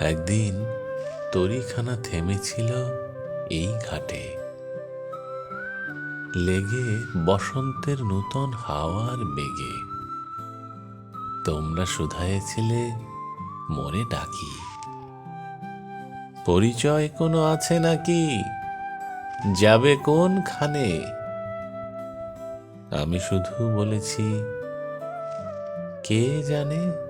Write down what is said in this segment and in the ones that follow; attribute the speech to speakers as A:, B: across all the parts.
A: একদিন তরিখানা থেমেছিল এই ঘাটে। লেগে বসন্তের নূতন হাওয়ার বেগে তোমরা শুধায়েছিলে মনে ডাকি। পরিচয় কোনো আছে নাকি? যাবে কোনখানে? আমি শুধু বলেছি, কে জানে?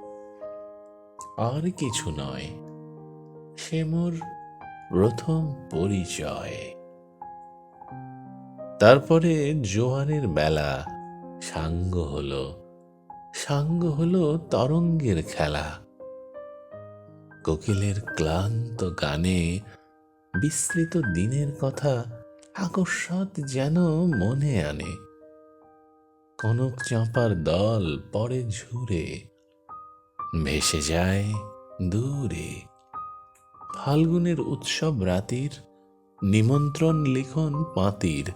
A: আর কিছু নয়। সে মোর প্রথম পরিচয়। তারপরে জোয়ারের বেলা সাঙ্গ হলো। সাঙ্গ হলো তরঙ্গের খেলা। কোকিলের ক্লান্ত গানে বিস্তৃত দিনের কথা আকস্মাত যেন মনে আনে। কনক চাঁপার দল পরে ঝুরে। ভেসে যায় দূরে। ফাল্গুনের উৎসব রাতির নিমন্ত্রণ লিখন পাতির।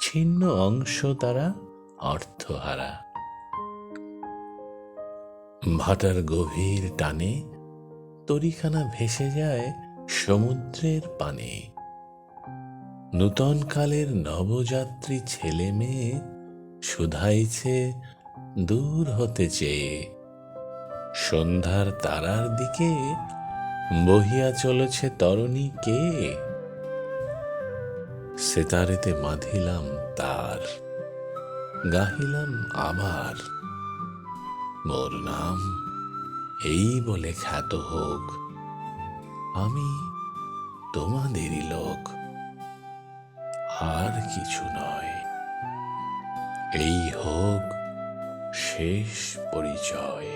A: ছিন্ন অংশ তারা অর্থহারা। ভাটার গভীর টানে তরিখানা ভেসে যায় সমুদ্রের পানে। নূতন কালের নবযাত্রী ছেলে মেয়ে শুধাইছে দূর হতে চেয়ে। সন্ধ্যার তারার দিকে বহিয়া চলেছে তরণী কে? সেতারেতে বাঁধিলাম তার, গাহিলাম আবার। মোর নাম এই বলে খ্যাত হোক, আমি তোমাদেরই লোক। আর কিছু নয়, এই হোক শেষ পরিচয়।